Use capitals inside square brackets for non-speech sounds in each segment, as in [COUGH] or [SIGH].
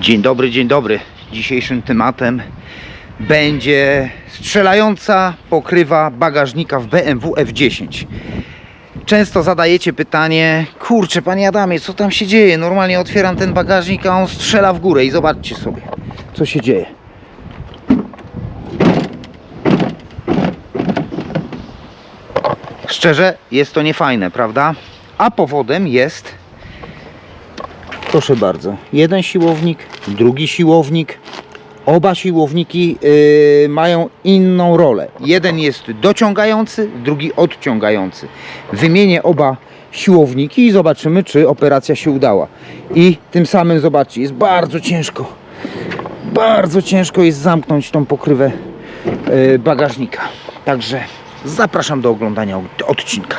Dzień dobry, dzień dobry. Dzisiejszym tematem będzie strzelająca pokrywa bagażnika w BMW F10. Często zadajecie pytanie, kurczę panie Adamie, co tam się dzieje? Normalnie otwieram ten bagażnik, a on strzela w górę i zobaczcie sobie, co się dzieje. Szczerze, jest to niefajne, prawda? A powodem jest Proszę bardzo. Jeden siłownik, drugi siłownik. Oba siłowniki yy, mają inną rolę. Jeden jest dociągający, drugi odciągający. Wymienię oba siłowniki i zobaczymy, czy operacja się udała. I tym samym zobaczcie, jest bardzo ciężko. Bardzo ciężko jest zamknąć tą pokrywę yy, bagażnika. Także zapraszam do oglądania od- odcinka.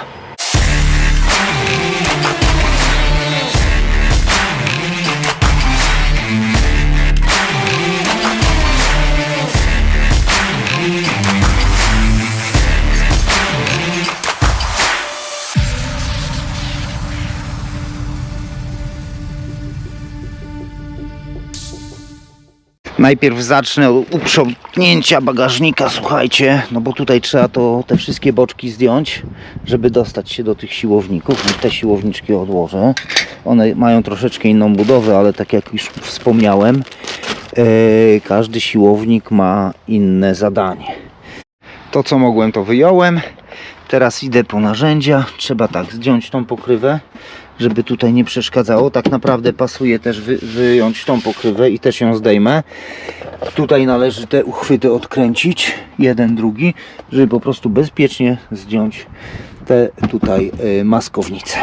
Najpierw zacznę uprzątnięcia bagażnika, słuchajcie, no bo tutaj trzeba to te wszystkie boczki zdjąć, żeby dostać się do tych siłowników. I te siłowniczki odłożę. One mają troszeczkę inną budowę, ale tak jak już wspomniałem, e, każdy siłownik ma inne zadanie. To co mogłem to wyjąłem. Teraz idę po narzędzia. Trzeba tak zdjąć tą pokrywę, żeby tutaj nie przeszkadzało. Tak naprawdę pasuje też wy, wyjąć tą pokrywę i też ją zdejmę. Tutaj należy te uchwyty odkręcić, jeden, drugi, żeby po prostu bezpiecznie zdjąć te tutaj y, maskownice.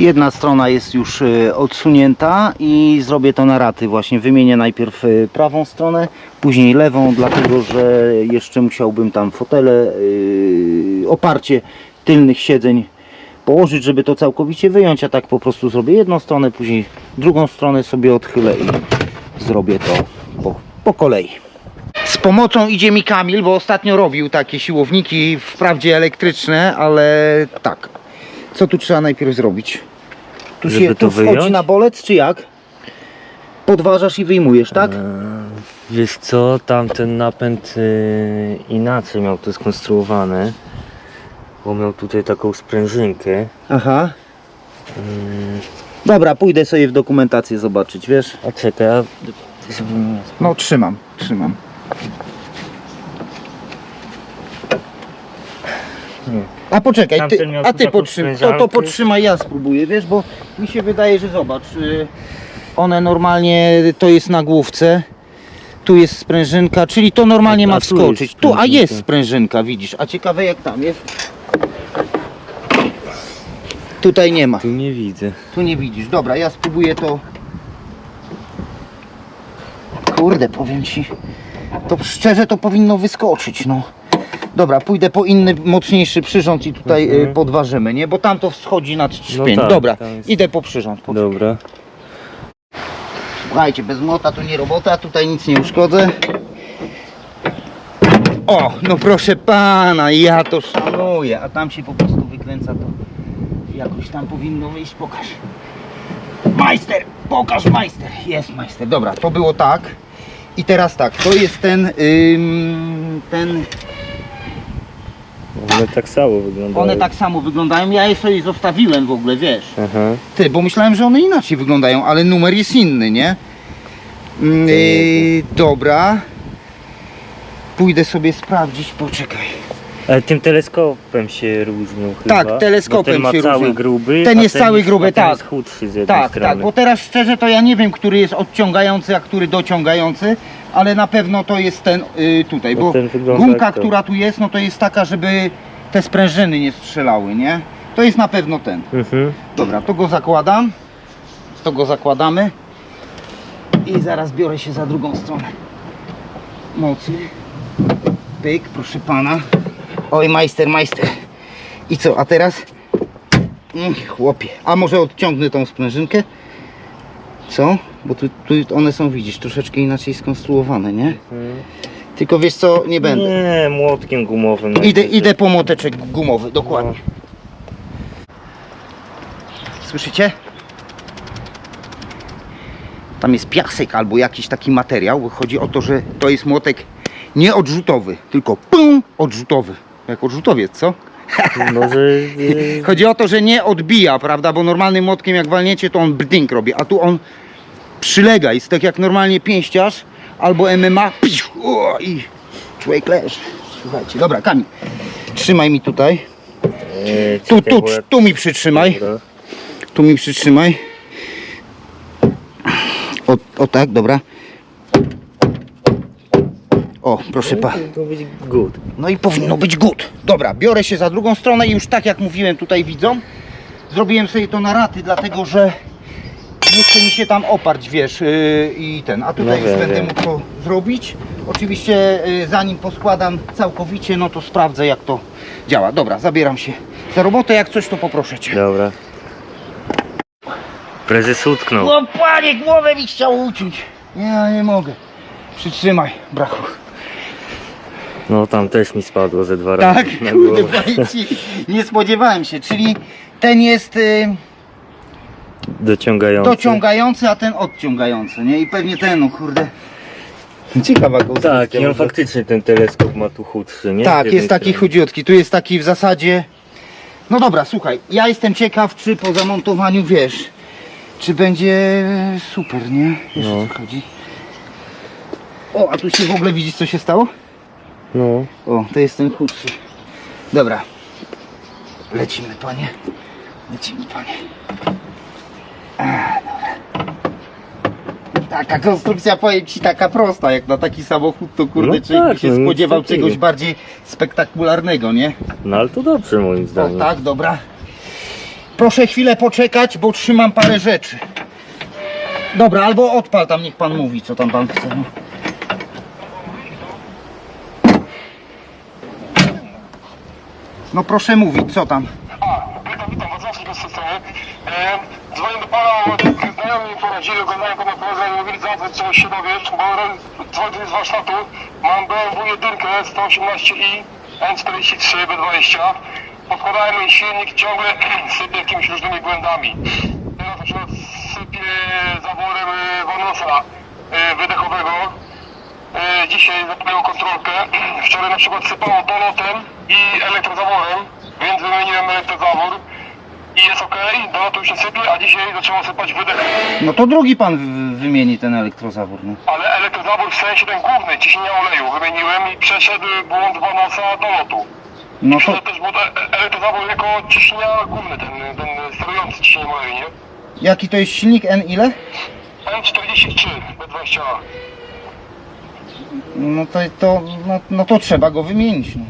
Jedna strona jest już y, odsunięta i zrobię to na raty. Właśnie wymienię najpierw y, prawą stronę, później lewą, dlatego że jeszcze musiałbym tam fotele, y, oparcie tylnych siedzeń położyć, żeby to całkowicie wyjąć, a tak po prostu zrobię jedną stronę, później drugą stronę sobie odchylę i zrobię to po, po kolei. Z pomocą idzie mi Kamil, bo ostatnio robił takie siłowniki, wprawdzie elektryczne, ale tak. Co tu trzeba najpierw zrobić? Tu Żeby się to tu wchodzi wyjąć? na bolec, czy jak? Podważasz i wyjmujesz, tak? Eee, Wiesz co, tamten napęd y, inaczej miał to skonstruowane. Bo miał tutaj taką sprężynkę. Aha. Mm, Dobra, pójdę sobie w dokumentację zobaczyć, wiesz? a czekaj, a żebym nie- No trzymam, trzymam. A poczekaj, ty, Tamten miał a ty taką podtrzymaj. To, to podtrzymaj, ja spróbuję, wiesz, bo mi się wydaje, że zobacz, y, one normalnie to jest na główce. Tu jest sprężynka, czyli to normalnie A ma tu jest wskoczyć. Tu, a sprężynka. jest sprężynka, widzisz. A ciekawe jak tam jest. Tutaj nie ma. tu nie widzę. Tu nie widzisz. Dobra, ja spróbuję to. Kurde, powiem ci. To szczerze to powinno wyskoczyć, no. Dobra, pójdę po inny, mocniejszy przyrząd i tutaj Mhm. y, podważymy, nie? Bo tam to wschodzi na trzpień. tak, Dobra, tam jest- idę po przyrząd. Poczekaj. Dobra. Słuchajcie, bez młota to nie robota, tutaj nic nie uszkodzę. O, no proszę pana, ja to szanuję, a tam się po prostu wykręca to. Jakoś tam powinno wyjść, pokaż. Majster, pokaż majster. Jest majster, dobra, to było tak. I teraz tak, to jest ten, ym, ten, One tak samo wyglądają. one tak samo wyglądają, ja je sobie zostawiłem w ogóle, wiesz. Aha. Ty, bo myślałem, że one inaczej wyglądają, ale numer jest inny, nie? Yy, dobra. Pójdę sobie sprawdzić, poczekaj. Ale tym teleskopem się różnią chyba. Tak, teleskopem bo ten ma się cały gruby, Ten a jest cały gruby, a ten tak. jest chudszy z jednej Tak, strony. tak, bo teraz szczerze to ja nie wiem, który jest odciągający, a który dociągający, ale na pewno to jest ten y, tutaj, No bo ten wygląda gumka, jak to. która tu jest, no to jest taka, żeby te sprężyny nie strzelały, nie? To jest na pewno ten. Mhm. Dobra, to go zakładam. To go zakładamy. I zaraz biorę się za drugą stronę. Mocy. Pyk, proszę pana. Oj, majster, majster. I co, a teraz? Mm, chłopie. A może odciągnę tą sprężynkę? Co? Bo tu, tu one są, widzisz, troszeczkę inaczej skonstruowane, nie? Tylko wiesz co, nie będę. Nie, młotkiem gumowym. Idę, najwyżej. idę po moteczek gumowy, dokładnie. Słyszycie? Tam jest piasek albo jakiś taki materiał. Chodzi o to, że to jest młotek nie odrzutowy, tylko pum, odrzutowy. Jak odrzutowiec, co? Może... y, [LAUGHS] Chodzi o to, że nie odbija, prawda? Bo normalnym młotkiem jak walniecie, to on brdink robi, a tu on przylega. Jest tak jak normalnie pięściarz albo MMA. Psiu, o, I człowiek leży. Słuchajcie, dobra, Kamil, trzymaj mi tutaj. y, Tu, tu, tu mi przytrzymaj. Dobra. Tu mi przytrzymaj. O, o tak, dobra. O, proszę pa. To być good. No i powinno być good. Dobra, biorę się za drugą stronę i już tak jak mówiłem tutaj widzom, zrobiłem sobie to na raty, dlatego że nie chce mi się tam oparć, wiesz, yy, i ten, a tutaj No już wiem, będę wiem. mógł to zrobić. Oczywiście yy, zanim poskładam całkowicie, no to sprawdzę jak to działa. Dobra, zabieram się za robotę, jak coś to poproszę Cię. Dobra. Prezes utknął. No panie, głowę mi chciał uciąć. Ja nie mogę. Przytrzymaj, brachu. No tam też mi spadło ze dwa razy Tak, na kurde, głowę. powiem ci, nie spodziewałem się. Czyli ten jest y, Dociągający. dociągający, a ten odciągający, nie? I pewnie ten, no kurde. Ciekawa Tak, konstrukcja. i on faktycznie ten teleskop ma tu chudszy, nie? Tak, jest taki chudziutki. Tu jest taki w zasadzie. No dobra, słuchaj, ja jestem ciekaw, czy po zamontowaniu wiesz, czy będzie super, nie? Wiesz No. o co chodzi. O, a tu się w ogóle widzisz, co się stało? No. O, to jest ten chudszy. Dobra. Lecimy, panie. Lecimy, panie. Dobra. Taka konstrukcja, powiem ci, taka prosta, jak na taki samochód, to kurde, No człowiek by tak, się no nic spodziewał takiego. czegoś bardziej spektakularnego, nie? No ale to dobrze moim O, zdaniem. tak, dobra. Proszę chwilę poczekać, bo trzymam parę rzeczy. Dobra, albo odpal tam, niech pan mówi, co tam pan chce. no. No proszę mówić, co tam? A, witam, witam, Wacławski do systemu. E, dzwonię do pana, znajomi mi poradzili, oglądają pana program i mówili, zadzwoń, czegoś się dowiesz, bo dzwonię z warsztatu. Mam BMW 1 118i N43 B20. Podkładałem jej silnik, ciągle [CLEARS THROAT] sypie jakimiś różnymi błędami. Teraz na przykład sypie zaworem e, Vanosa e, wydechowego. E, dzisiaj zapomniałem kontrolkę. [CLEARS THROAT] Wczoraj na przykład sypało dolotem i elektrozaworem, więc wymieniłem elektrozawór i jest ok, dolot już nie sypie, a dzisiaj zaczęło sypać wydech. No to drugi pan w- wymieni ten elektrozawór, no. Ale elektrozawór w sensie ten główny, ciśnienia oleju, wymieniłem i przeszedł błąd Vanosa dolotu. No to, Przeszedł też błąd e- elektrozawór jako ciśnienia główny, ten, ten sterujący ciśnieniem oleju, nie? jaki to jest silnik, N ile? M43 B20A. No to, to, no, no to trzeba go wymienić, no.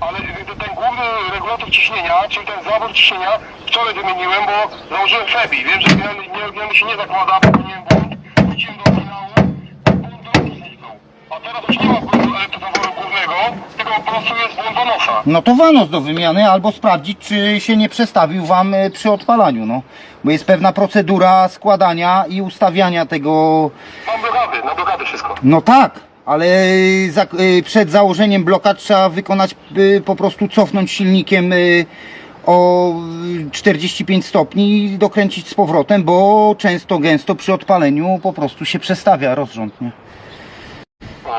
Ale ten główny regulator ciśnienia, czyli ten zawór ciśnienia, wczoraj wymieniłem, bo założyłem Febi. Wiem, że gniany, nie, się nie zakłada, bo popełniłem błąd. Wróciłem do oryginału, błąd do zniknął. A teraz już nie ma błędu elektrozaworu głównego, tylko po prostu jest błąd Vanosa. No to wanos do wymiany, albo sprawdzić, czy się nie przestawił wam e, przy odpalaniu, no. Bo jest pewna procedura składania i ustawiania tego. Mam blokady, na blokady wszystko. No tak, ale za, e, przed założeniem blokad trzeba wykonać, e, po prostu cofnąć silnikiem e, o e, 45 stopni i dokręcić z powrotem, bo często, gęsto przy odpaleniu po prostu się przestawia rozrząd, nie?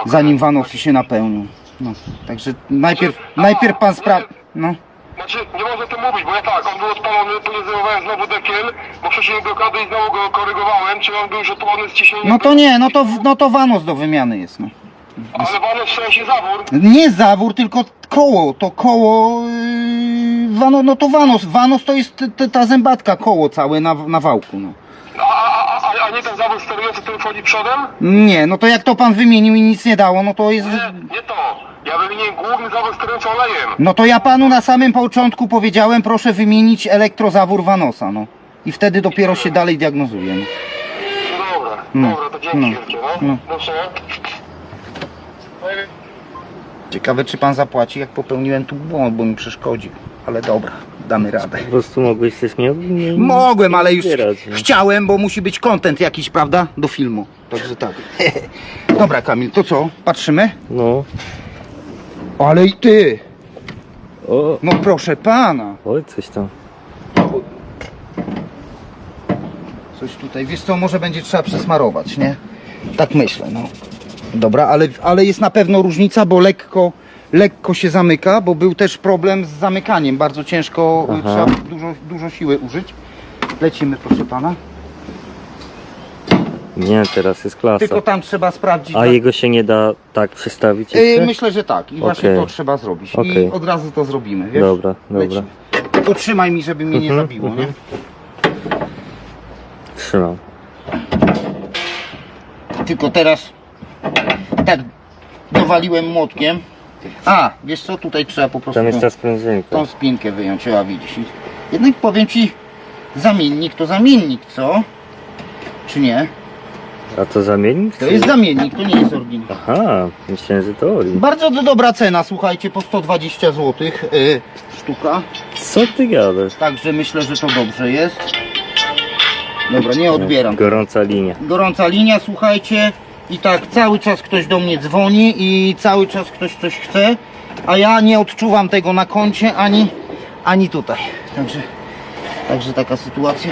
Zanim wanosy się napełnią. No, także najpierw, najpierw pan sprawdzi. No. Znaczy, nie można o tym mówić, bo ja tak, on był odpalony, później zdejmowałem znowu dekiel, bo wcześniej blokady i znowu go korygowałem, czyli on był już odpalony z ciśnieniem. no to nie, no to, no to wanos do wymiany jest. No. Ale Vanos w sensie zawór, Nie zawór, tylko koło, to koło, yy, wano, no to wanos, wanos to jest t- ta zębatka, koło całe na, na wałku, no. a, a, a, a, nie ten zawód sterujący, który wchodzi przodem? Nie, no to jak to pan wymienił i nic nie dało, no to jest... Nie, nie to. Ja wymieniłem główny zawód sterujący olejem. No to ja panu na samym początku powiedziałem, proszę wymienić elektrozawór Vanosa, no. I wtedy dopiero się dalej diagnozuje. No. Dobra, No, dobra, to dzięki no, wielkie, no. no. No Ciekawe, czy pan zapłaci, jak popełniłem tu błąd, bo mi przeszkodził. Ale dobra, damy radę. Po prostu mogłeś coś nie, nie Mogłem, ale już nie? chciałem, bo musi być content jakiś, prawda? Do filmu. Także tak. [LAUGHS] Dobra, Kamil, to co? Patrzymy? No. Ale i ty! O, No proszę pana! oj, coś tam. Coś tutaj, wiesz co, może będzie trzeba przesmarować, nie? Tak myślę, no. Dobra, ale, ale jest na pewno różnica, bo lekko, lekko się zamyka, bo był też problem z zamykaniem. Bardzo ciężko, y, Aha. trzeba dużo, dużo siły użyć. Lecimy, proszę pana. Nie, teraz jest klasa. Tylko tam trzeba sprawdzić. A tak- jego się nie da tak przestawić Y, jeszcze? myślę, że tak. I właśnie Okej. to trzeba zrobić. I Okej. od razu to zrobimy, wiesz? Dobra, dobra. Lecimy. Utrzymaj mi, żeby mnie nie Mhm, zabiło, mhm. nie? Trzymam. Tylko teraz tak dowaliłem młotkiem. A, wiesz co, tutaj trzeba po prostu Tam jest ta sprężynka. tą spinkę wyjąć, a widzisz. Jednak powiem ci, zamiennik to zamiennik, co? Czy nie? A to zamiennik? To czy- jest zamiennik, to nie jest oryginał. Aha, myślałem, że to oli. Bardzo do- dobra cena, słuchajcie, po 120 zł yy, sztuka. Co ty gadasz? Także myślę, że to dobrze jest. Dobra, nie odbieram. Gorąca linia. Gorąca linia, słuchajcie. I tak cały czas ktoś do mnie dzwoni i cały czas ktoś coś chce, a ja nie odczuwam tego na koncie ani, ani tutaj. Także, także taka sytuacja.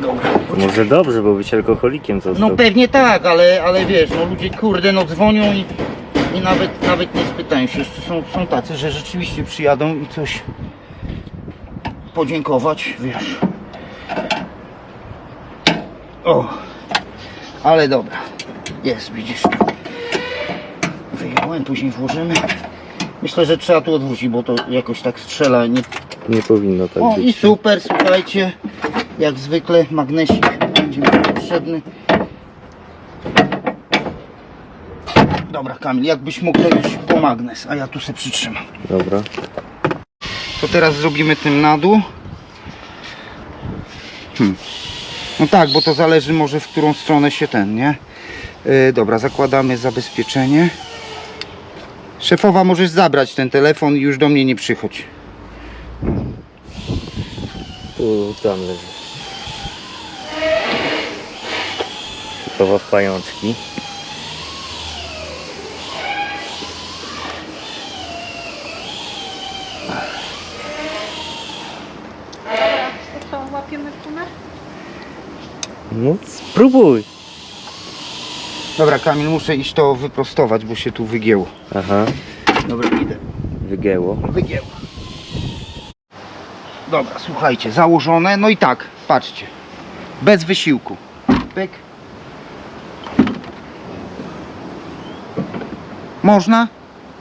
Dobra. Może dobrze, bo być alkoholikiem został. No pewnie tak, ale, ale wiesz, no ludzie kurde no dzwonią i, i nawet, nawet nie spytają się. Jeszcze są, są tacy, że rzeczywiście przyjadą i coś podziękować, wiesz. O, ale dobra. Jest, widzisz. Wyjąłem, później włożymy. Myślę, że trzeba tu odwrócić, bo to jakoś tak strzela. Nie... Nie powinno tak O być. i super, słuchajcie. Jak zwykle magnesik będzie mi potrzebny. Dobra, Kamil, jakbyś mógł to już po magnes, a ja tu se przytrzymam. Dobra. To teraz zrobimy tym na dół. Hmm. No tak, bo to zależy może w którą stronę się ten, nie? Yy, dobra, zakładamy zabezpieczenie. Szefowa, możesz zabrać ten telefon i już do mnie nie przychodź. Tu, tam leży. Chowa w pajączki. To co, łapiemy punę? No spróbuj. Dobra, Kamil, muszę iść to wyprostować, bo się tu wygięło. Aha, Dobra, idę. wygięło. Wygięło. Dobra, słuchajcie, założone. No i tak, patrzcie. Bez wysiłku. Pyk. Można?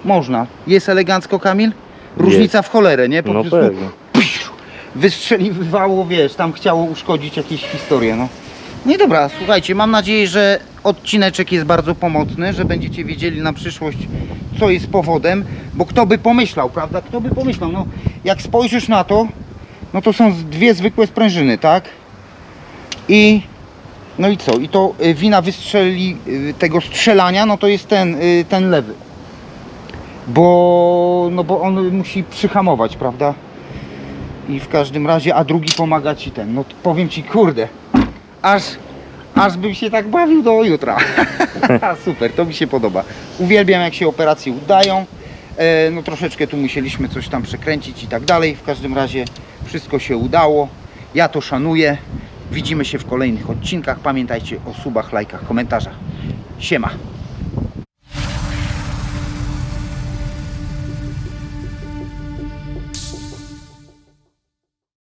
Można. Jest elegancko, Kamil? Różnica w cholerę, nie? Po No prostu pewnie. wystrzeliwało, wiesz, tam chciało uszkodzić jakieś historie, no. No i dobra, słuchajcie, mam nadzieję, że odcineczek jest bardzo pomocny, że będziecie wiedzieli na przyszłość, co jest powodem, bo kto by pomyślał, prawda? Kto by pomyślał, no, jak spojrzysz na to, no to są dwie zwykłe sprężyny, tak? I, no i co? I to y, wina wystrzeli y, tego strzelania, no to jest ten, y, ten lewy. Bo, no bo on musi przyhamować, prawda? I w każdym razie, a drugi pomaga ci ten. No powiem ci, kurde, aż, aż bym się tak bawił do jutra. [LAUGHS] Super, to mi się podoba. Uwielbiam jak się operacje udają. E, no troszeczkę tu musieliśmy coś tam przekręcić i tak dalej. W każdym razie wszystko się udało. Ja to szanuję. Widzimy się w kolejnych odcinkach. Pamiętajcie o subach, lajkach, komentarzach. Siema.